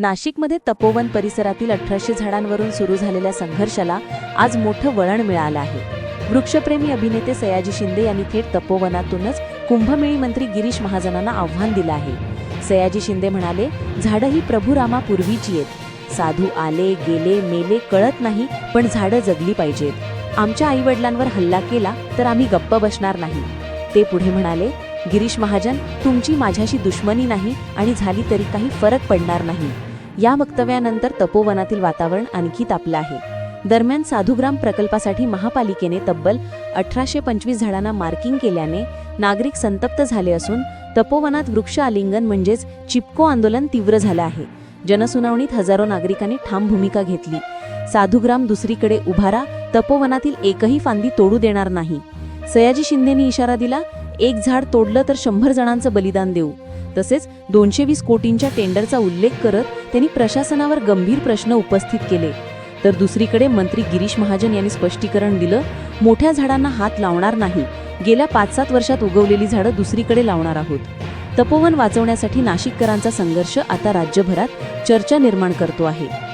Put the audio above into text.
नाशिकमध्ये तपोवन परिसरातील अठराशे झाडांवरून सुरू झालेल्या संघर्षाला आज मोठं वळण मिळालं आहे. वृक्षप्रेमी अभिनेते सयाजी शिंदे यांनी थेट तपोवनातूनच कुंभमेळी मंत्री गिरीश महाजनांना आव्हान दिलं आहे. सयाजी शिंदे म्हणाले झाडं ही प्रभू रामापूर्वीची आहेत. साधू आले गेले मेले कळत नाही पण झाडं जगली पाहिजेत. आमच्या आईवडिलांवर हल्ला केला तर आम्ही गप्प बसणार नाही. ते पुढे म्हणाले गिरीश महाजन तुमची माझ्याशी दुश्मनी नाही आणि झाली तरी काही फरक पडणार नाही. या वक्तव्यानंतर तपोवनातील वातावरण आणखी तापलं आहे. दरम्यान साधुग्राम प्रकल्पासाठी महापालिकेने तब्बल अठराशे पंचवीस झाडांना मार्किंग केल्याने नागरिक संतप्त झाले असून तपोवनात वृक्ष आलिंगन म्हणजेच चिपको आंदोलन तीव्र झालं आहे. जनसुनावणीत हजारो नागरिकांनी ठाम भूमिका घेतली. साधुग्राम दुसरीकडे उभारा तपोवनातील एकही फांदी तोडू देणार नाही. सयाजी शिंदेनी इशारा दिला एक झाड तोडलं तर शंभर जणांचं बलिदान देऊ. तसेच दोनशे वीस कोटींच्या टेंडरचा उल्लेख करत त्यांनी प्रशासनावर गंभीर प्रश्न उपस्थित केले. तर दुसरीकडे मंत्री गिरीश महाजन यांनी स्पष्टीकरण दिलं मोठ्या झाडांना हात लावणार नाही. गेल्या पाच सात वर्षात उगवलेली झाडं दुसरीकडे लावणार आहोत. तपोवन वाचवण्यासाठी नाशिककरांचा संघर्ष आता राज्यभरात चर्चा निर्माण करतो आहे.